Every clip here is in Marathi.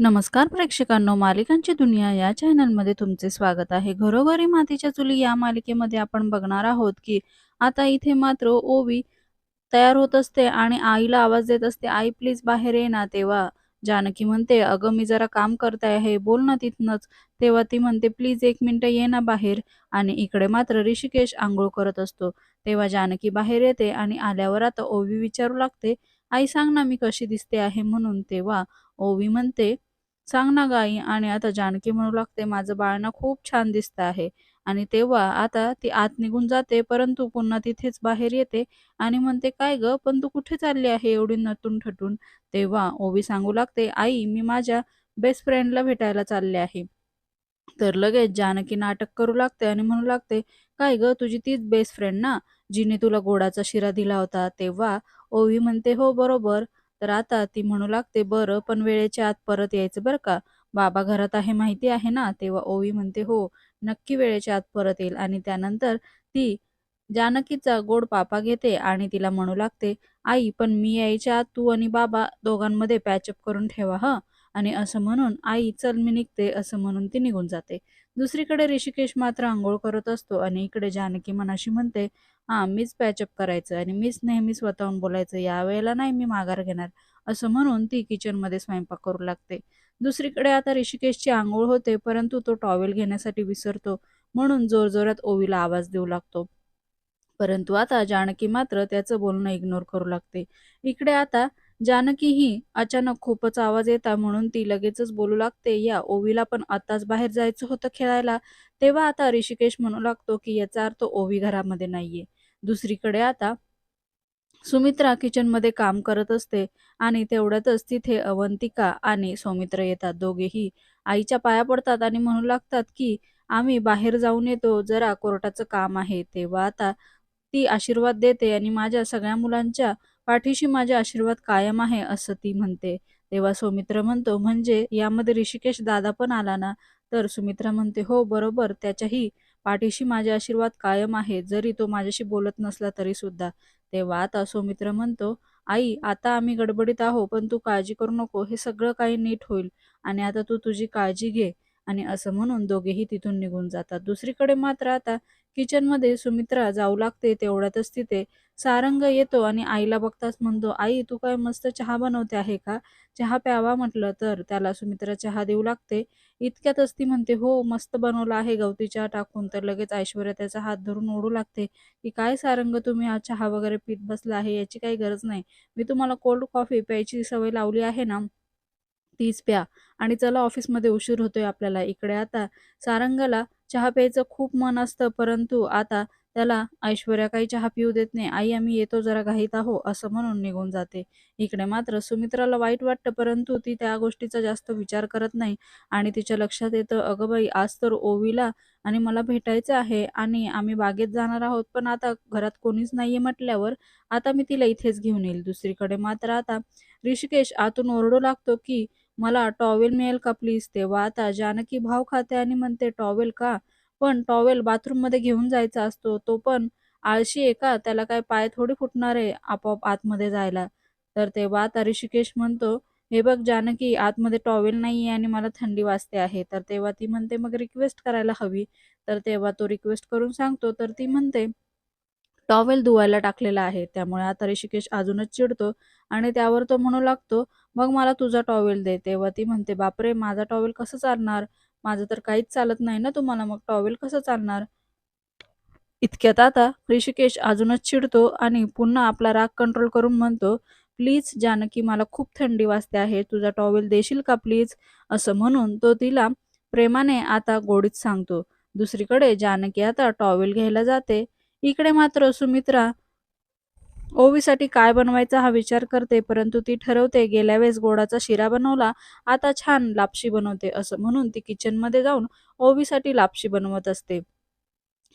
नमस्कार प्रेक्षकांनो मालिकांची दुनिया या चॅनलमध्ये तुमचे स्वागत आहे. घरोघरी मातीच्या चुली या मालिकेमध्ये आपण बघणार आहोत की आता इथे मात्र ओवी तयार होत असते आणि आईला आवाज देत असते आई प्लीज बाहेर ये ना तेव्हा. जानकी म्हणते अगं मी जरा काम करताय हे बोल ना तिथनच. तेव्हा ती म्हणते प्लीज एक मिनिट ये ना बाहेर. आणि इकडे मात्र ऋषिकेश आंघोळ करत असतो. तेव्हा जानकी बाहेर येते आणि आल्यावर आता ओवी विचारू लागते आई सांग ना मी कशी दिसते आहे? म्हणून तेव्हा ओवी म्हणते सांग ना गाई आणि आता जानकी म्हणू लागते माझं बाळ ना खूप छान दिसत आहे. आणि तेव्हा आता ती आत निघून जाते परंतु पुन्हा तिथेच बाहेर येते आणि म्हणते काय ग पण तू कुठे चालली आहे एवढी नटून ठटून? तेव्हा ओवी सांगू लागते आई मी माझ्या बेस्ट फ्रेंडला भेटायला चालले आहे. तर लगेच जानकी नाटक करू लागते आणि म्हणू लागते काय ग तुझी तीच बेस्ट फ्रेंड ना जिने तुला गोडाचा शिरा दिला होता? तेव्हा ओवी म्हणते हो बरोबर. तर आता ती म्हणू लागते बरं पण वेळेच्या आत परत यायचं बरं का? बाबा घरात आहे माहिती आहे ना? तेव्हा ओवी म्हणते हो नक्की वेळेच्या आत परत येईल. आणि त्यानंतर ती जानकीचा गोड पापा घेते आणि तिला म्हणू लागते आई पण मी यायच्या आत तू आणि बाबा दोघांमध्ये पॅचअप करून ठेवा ह? आणि असं म्हणून आई चल मी निघते असं म्हणून ती निघून जाते. दुसरीकडे ऋषिकेश मात्र आंघोळ करत असतो आणि इकडे जानकी मनाशी म्हणते हां मीच पॅचअप करायचं आणि मीच नेहमी स्वतःहून बोलायचं यावेळेला नाही मी माघार घेणार. असं म्हणून ती किचनमध्ये स्वयंपाक करू लागते. दुसरीकडे आता ऋषिकेशची आंघोळ होते परंतु तो टॉवेल घेण्यासाठी विसरतो म्हणून जोरजोरात ओवीला आवाज देऊ लागतो. परंतु आता जानकी मात्र त्याचं बोलणं इग्नोर करू लागते. इकडे आता जानकी ही अचानक खूपच आवाज येता म्हणून ती लगेचच बोलू लागते या ओवीला पण आताच बाहेर जायचं होतं खेळायला. तेव्हा आता ऋषिकेश म्हणू लागतो की याचा अर्थ ओवी घरामध्ये नाहीये. दुसरीकडे आता सुमित्रा किचनमध्ये काम करत असते आणि तेवढ्यातच तिथे अवंतिका आणि सौमित्र येतात. दोघेही आईच्या पाया पडतात आणि म्हणू लागतात की आम्ही बाहेर जाऊन येतो. जरा कोर्टाचं काम आहे. तेव्हा आता ती आशीर्वाद देते आणि माझ्या सगळ्या मुलांच्या पाठीशी माझे आशीर्वाद कायम आहे असं ती म्हणते. तेव्हा सौमित्र म्हणतो म्हणजे यामध्ये ऋषिकेश दादा पण आला ना? तर सुमित्रा म्हणते हो बरोबर. त्याच्याही पाठीशी माझे आशीर्वाद कायम आहे. जरी तो माझ्याशी बोलत नसला तरी सुद्धा तेव्हा आता मित्र म्हणतो आई आता आम्ही गडबडीत आहो पण तू काळजी करू नको. हे सगळं काही नीट होईल आणि आता तू तुझी काळजी घे. आणि असं म्हणून दोघेही तिथून निघून जातात. दुसरीकडे मात्र आता किचनमध्ये सुमित्रा जाऊ लागते तेवढ्यातच तिथे सारंग येतो आणि आईला बघताच म्हणतो आई तू काय मस्त चहा बनवते आहे का? चहा प्यावा म्हटलं तर त्याला सुमित्रा चहा देऊ लागते. इतक्यातच ती म्हणते हो मस्त बनवला आहे गवती चहा टाकून. तर लगेच ऐश्वर्या त्याचा हात धरून ओढू लागते की काय सारंग तुम्ही आज चहा वगैरे पीत बसला आहे याची काही गरज नाही. मी तुम्हाला कोल्ड कॉफी प्यायची सवय लावली आहे ना तीच प्या. आणि चला ऑफिसमध्ये उशीर होतोय आपल्याला. इकडे आता सारंगाला चहा प्यायचं खूप मन असतं परंतु आता त्याला ऐश्वर्या काही चहा पिऊ देत नाही. आई आम्ही येतो जरा घाईत आहो असं म्हणून निघून जाते. इकडे मात्र सुमित्राला वाईट वाटतं परंतु ती त्या गोष्टीचा जास्त विचार करत नाही आणि तिच्या लक्षात येतं अगं बाई आज तर ओवीला आणि मला भेटायचं आहे आणि आम्ही बागेत जाणार आहोत पण आता घरात कोणीच नाहीये म्हटल्यावर आता मी तिला इथेच घेऊन येईल दुसरीकडे. मात्र आता ऋषिकेश आतून ओरडू लागतो की मला टॉवेल मिळेल का प्लीज? तेव्हा आता जानकी भाव खाते आणि म्हणते टॉवेल का? पण टॉवेल बाथरूममध्ये घेऊन जायचा असतो तो पण आळशी आहे का? त्याला काय पाय थोडी फुटणार आहे आपोआप आतमध्ये जायला. तर तेव्हा आता ऋषिकेश म्हणतो हे बघ जानकी आतमध्ये टॉवेल नाही आहे आणि मला थंडी वाजते आहे. तर तेव्हा ती म्हणते मग रिक्वेस्ट करायला हवी. तर तेव्हा तो रिक्वेस्ट करून सांगतो तर ती म्हणते टॉवेल धुवायला टाकलेला आहे त्यामुळे आता ऋषिकेश अजूनच चिडतो आणि त्यावर तो म्हणू लागतो मग मला तुझा टॉवेल दे. तेव्हा ती म्हणते बापरे माझा टॉवेल कसं चालणार? माझं तर काहीच चालत नाही ना तुम्हाला मग टॉवेल कसं चालणार? इतक्यात आता ऋषिकेश अजूनच चिडतो आणि पुन्हा आपला राग कंट्रोल करून म्हणतो प्लीज जानकी मला खूप थंडी वाजते आहे तुझा टॉवेल देशील का प्लीज? असं म्हणून तो तिला प्रेमाने आता गोडीत सांगतो दुसरीकडे जानकी आता टॉवेल घ्यायला जाते. इकडे मात्र सुमित्रा ओवीसाठी काय बनवायचा हा विचार करते परंतु ती ठरवते गेल्या वेळेस गोडाचा शिरा बनवला आता छान लापशी बनवते असं म्हणून ती किचनमध्ये जाऊन ओवीसाठी लापशी बनवत असते.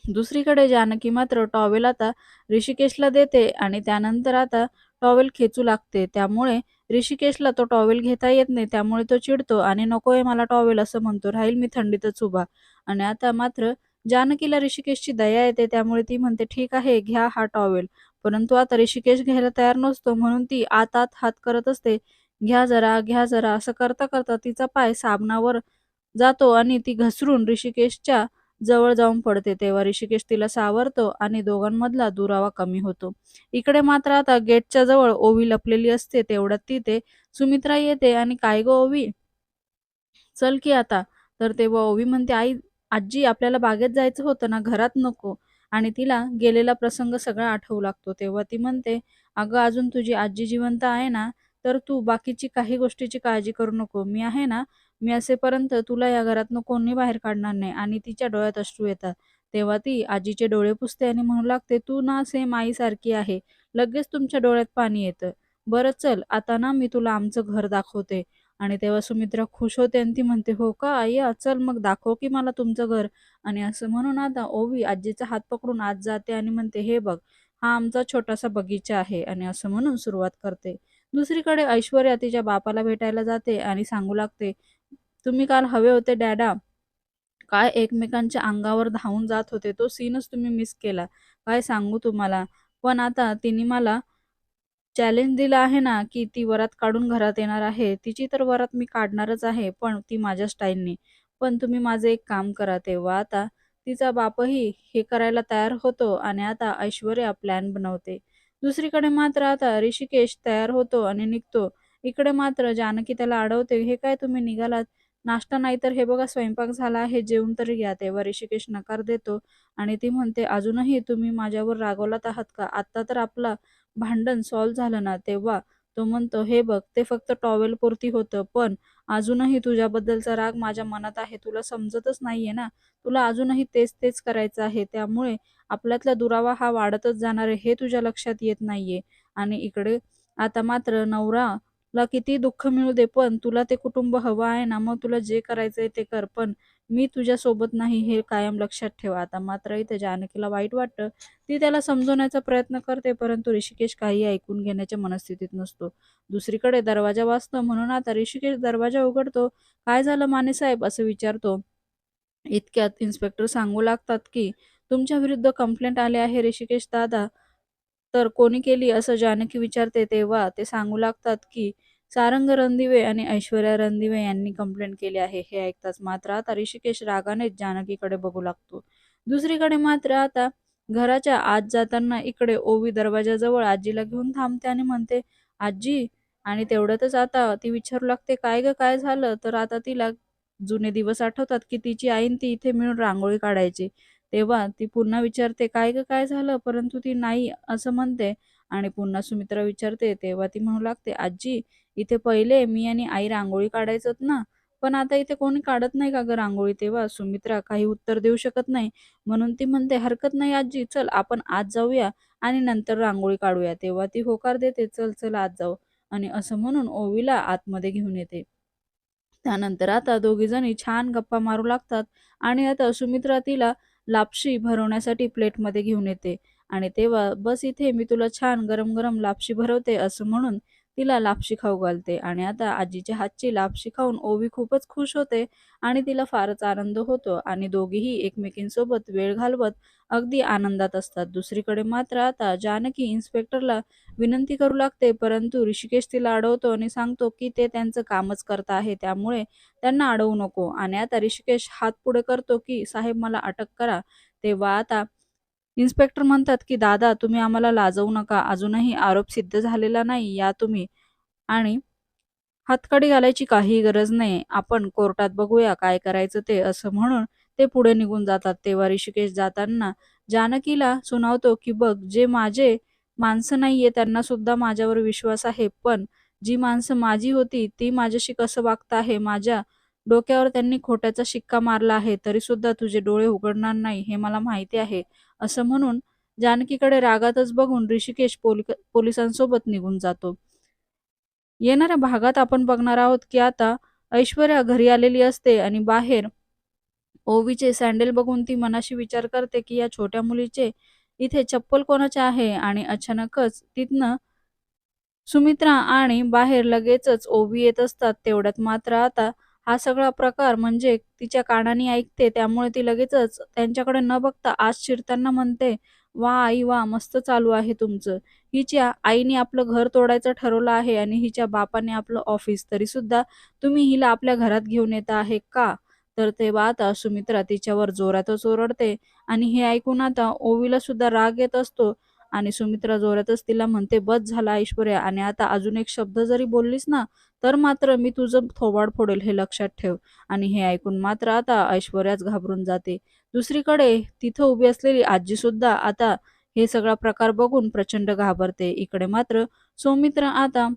दुसरीकडे जानकी मात्र टॉवेल आता ऋषिकेशला देते आणि त्यानंतर आता टॉवेल खेचू लागते. त्यामुळे ऋषिकेशला तो टॉवेल घेता येत नाही त्यामुळे तो चिडतो आणि नकोय मला टॉवेल असं म्हणतो. राहील मी थंडीतच उभा. आणि आता मात्र जानकीला ऋषिकेशची दया येते त्यामुळे ती म्हणते ठीक आहे घ्या हा टॉवेल. परंतु आता ऋषिकेश घ्यायला तयार नसतो म्हणून ती आतात हात करत असते. घ्या जरा घ्या जरा असं करता करता तिचा पाय साबणावर जातो आणि ती घसरून ऋषिकेशच्या जवळ जाऊन पडते. तेव्हा ऋषिकेश तिला सावरतो आणि दोघांमधला दुरावा कमी होतो. इकडे मात्र आता गेटच्या जवळ ओवी लपलेली असते तेवढ्यात तिथे सुमित्रा येते आणि काय गो ओवी? चल की आता. तर तेव्हा ओवी म्हणते आई आजी आपल्याला बागेत जायचं होतं ना घरात नको. आणि तिला गेलेला प्रसंग सगळा आठवू लागतो. तेव्हा ती म्हणते अगं अजून तुझी आजी जिवंत आहे ना तर तू बाकीची काही गोष्टीची काळजी करू नको. मी आहे ना मी असेपर्यंत तुला या घरातनं कोणी बाहेर काढणार नाही आणि तिच्या डोळ्यात अश्रू येतात. तेव्हा ती आजीचे डोळे पुसते आणि म्हणू लागते तू ना सेम आईसारखी आहे. लगेच तुमच्या डोळ्यात पाणी येतं. बरं चल आता ना मी तुला आमचं घर दाखवते. आणि तेव्हा सुमित्रा खुश होते आणि ती म्हणते हो का आई? चल मग दाखव की मला तुमचं घर. आणि असं म्हणून आता ओवी आजीचा हात पकडून आत जाते आणि म्हणते हे बघ हा आमचा छोटासा बगीचा आहे. आणि असं म्हणून सुरुवात करते. दुसरीकडे ऐश्वर्या तिच्या बापाला भेटायला जाते आणि सांगू लागते तुम्ही काल हवे होते डॅडा. काय एकमेकांच्या अंगावर धावून जात होते? तो सीनच तुम्ही मिस केला. काय सांगू तुम्हाला? पण आता तिने मला चॅलेंज दिला आहे ना की ती वरात काढून घरात येणार आहे. तिची तर वरात मी काढणारच आहे पण ती माझ्या स्टाईलने पण तुम्ही माझं एक काम करा तेव्हा आता तिचा बापही हे करायला तयार होतो आणि आता ऐश्वर्या प्लॅन बनवते. दुसरीकडे मात्र आता ऋषिकेश तयार होतो आणि निघतो. इकडे मात्र जानकी त्याला अडवते. हे काय तुम्ही निघालात? नाश्ता नाही तर हे बघा स्वयंपाक झाला आहे जेवून तरी घ्या. तेव्हा ऋषिकेश नकार देतो आणि ती म्हणते अजूनही तुम्ही माझ्यावर रागवलात आहात का? आता तर आपला भांडण सॉल्व्ह झालं ना तेव्हा तो म्हणतो हे बघ ते फक्त टॉवेल पुरती होतं पण अजूनही तुझ्याबद्दलचा राग माझ्या मनात आहे. तुला समजतच नाहीये ना. तुला अजूनही तेच तेच करायचं आहे. त्यामुळे आपल्यातला दुरावा हा वाढतच जाणार आहे हे तुझ्या लक्षात येत नाहीये. आणि इकडे आता मात्र नवरा ला किती दुःख मिळू दे पण तुला ते कुटुंब हवं आहे ना मग तुला जे करायचंय ते कर. पण मी तुझ्या सोबत नाही हे कायम लक्षात ठेवा. आता मात्र इथे जानकीला वाईट वाटतं ती त्याला समजवण्याचा प्रयत्न करते परंतु ऋषिकेश काही ऐकून घेण्याच्या मनस्थितीत नसतो. दुसरीकडे दरवाजा वाचतो म्हणून आता ऋषिकेश दरवाजा उघडतो. काय झालं माने साहेब? असं विचारतो. इतक्यात इन्स्पेक्टर सांगू लागतात की तुमच्या विरुद्ध कंप्लेंट आले आहे ऋषिकेश दादा. तर कोणी केली? असं जानकी विचारते. तेव्हा ते सांगू लागतात की सारंग रणदिवे आणि ऐश्वर्या रणदिवे यांनी कंप्लेंट केली आहे. हे ऐकताच मात्र आता ऋषिकेश रागानेच जानकीकडे बघू लागतो. दुसरीकडे मात्र आता घराच्या आत जाताना इकडे ओवी दरवाजाजवळ आजीला घेऊन थांबते आणि म्हणते आजी आणि तेवढ्यातच आता ती विचारू लागते काय ग काय झालं? तर आता तिला जुने दिवस आठवतात की तिची आईन ती इथे मिळून रांगोळी काढायची. तेव्हा ती पुन्हा विचारते काय ग काय झालं? परंतु ती नाही असं म्हणते आणि पुन्हा सुमित्रा विचारते. तेव्हा ती म्हणू लागते आजी इथे पहिले मी आणि आई रांगोळी काढायचं ना. पण आता इथे कोणी काढत नाही का ग रांगोळी तेव्हा? सुमित्रा काही उत्तर देऊ शकत नाही. म्हणून ती म्हणते हरकत नाही आजी चल आपण आज जाऊया आणि नंतर रांगोळी काढूया. तेव्हा ती होकार देते चल चल आज जाऊ. आणि असं म्हणून ओवीला आतमध्ये घेऊन येते. त्यानंतर आता दोघी जणी छान गप्पा मारू लागतात आणि आता सुमित्रा तिला लापशी भरवण्यासाठी प्लेटमध्ये घेऊन येते. आणि तेव्हा बस इथे मी तुला छान गरम गरम लापशी भरवते असं म्हणून तिला लापशी खाऊ घालते आणि आता आजीच्या हातची लापशी खाऊन ओवी खूपच खुश होते आणि तिला फारच आनंद होतो आणि दोघीही एकमेकींसोबत वेळ घालवत अगदी आनंदात असतात. दुसरीकडे मात्र आता जानकी इन्स्पेक्टरला विनंती करू लागते परंतु ऋषिकेश तिला अडवतो आणि सांगतो की ते त्यांचं कामच करत आहे त्यामुळे त्यांना अडवू नको. आणि आता ऋषिकेश हात पुढे करतो की साहेब मला अटक करा. तेव्हा आता इन्स्पेक्टर म्हणतात की दादा तुम्ही आम्हाला लाजवू नका. अजूनही आरोप सिद्ध झालेला नाही. या तुम्ही. आणि हातकडी घालायची काही गरज नाही. आपण कोर्टात बघूया काय करायचं ते असं म्हणून ते पुढे निघून जातात. तेव्हा ऋषिकेश जाताना जानकीला सुनावतो की बघ जे माझे माणसं नाहीये त्यांना सुद्धा माझ्यावर विश्वास आहे. पण जी माणसं माझी होती ती माझ्याशी कसं वागत आहे? माझ्या डोक्यावर त्यांनी खोट्याचा शिक्का मारला आहे तरी सुद्धा तुझे डोळे उघडणार नाही हे मला माहिती आहे असं म्हणून जानकीकडे रागातच बघून ऋषिकेश पोलिसांसोबत निघून जातो. येणाऱ्या भागात आपण बघणार आहोत की आता ऐश्वर्या घरी आलेली असते आणि बाहेर ओवीचे सँडल बघून ती मनाशी विचार करते की या छोट्या मुलीचे इथे चप्पल कोणाचे आहे आणि अचानकच तिथनं सुमित्रा आणि बाहेर लगेचच ओवी येत असतात तेवढ्यात मात्र आता हा सगळा प्रकार म्हणजे तिच्या कानाने ऐकते त्यामुळे ती लगेचच त्यांच्याकडे न बघता आज शिरताना म्हणते वा आई वा मस्त चालू आहे तुमचं. हिच्या आईने आपलं घर तोडायचं ठरवलं आहे आणि हिच्या बापाने आपलं ऑफिस तरी सुद्धा तुम्ही हिला आपल्या घरात घेऊन येत आहे का? तर ते आता सुमित्रा तिच्यावर जोरातच ओरडते आणि हे ऐकून आता ओवीला सुद्धा राग येत असतो. आणि सुमित्रा जोरातच तिला म्हणते बस झाला ऐश्वर्या आणि आता अजून एक शब्द जरी बोललीस ना तर मात्र मी तुझं थोबाड फोडेल हे लक्षात ठेव. आणि हे ऐकून मात्र आता ऐश्वर्याच घाबरून जाते. दुसरीकडे तिथं उभी असलेली आजी सुद्धा आता हे सगळा प्रकार बघून प्रचंड घाबरते. इकडे मात्र सौमित्र आता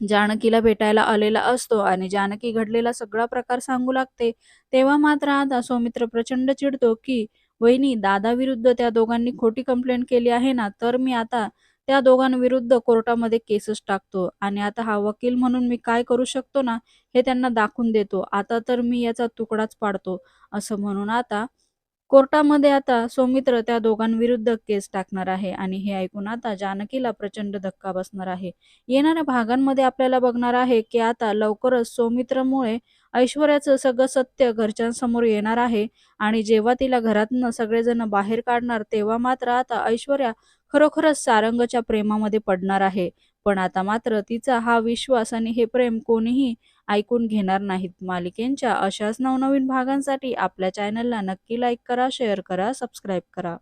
जानकीला भेटायला आलेला असतो आणि जानकी घडलेला सगळा प्रकार सांगू लागते. तेव्हा मात्र आता सौमित्र प्रचंड चिडतो की वहिनी दादाविरुद्ध त्या दोघांनी खोटी कंप्लेंट केली आहे ना तर मी आता त्या दोघांविरुद्ध कोर्टामध्ये केसेस टाकतो. आणि आता हा वकील म्हणून मी काय करू शकतो ना हे त्यांना दाखवून देतो. आता तर मी याचा तुकडाच पाडतो. असं म्हणून आता कोर्टामध्ये आता सौमित्र त्या दोघांविरुद्ध केस टाकणार आहे आणि हे ऐकून आता जानकीला प्रचंड धक्का बसणार आहे. येणाऱ्या भागांमध्ये आपल्याला बघणार आहे की आता लवकरच सौमित्रमुळे ऐश्वर्याचं सगळं सत्य घरच्यांसमोर येणार आहे आणि जेव्हा तिला घरातनं सगळेजण बाहेर काढणार तेव्हा मात्र आता ऐश्वर्या खरोखरच सारंगच्या प्रेमामध्ये पडणार आहे. पण आता मात्र तिचा हा विश्वास आणि हे प्रेम कोणीही ऐकून घेणार नाहीत मालिकेंच्या अशाच नवनवीन भागांसाठी आपल्या चॅनलला नक्की लाईक करा शेअर करा सबस्क्राईब करा.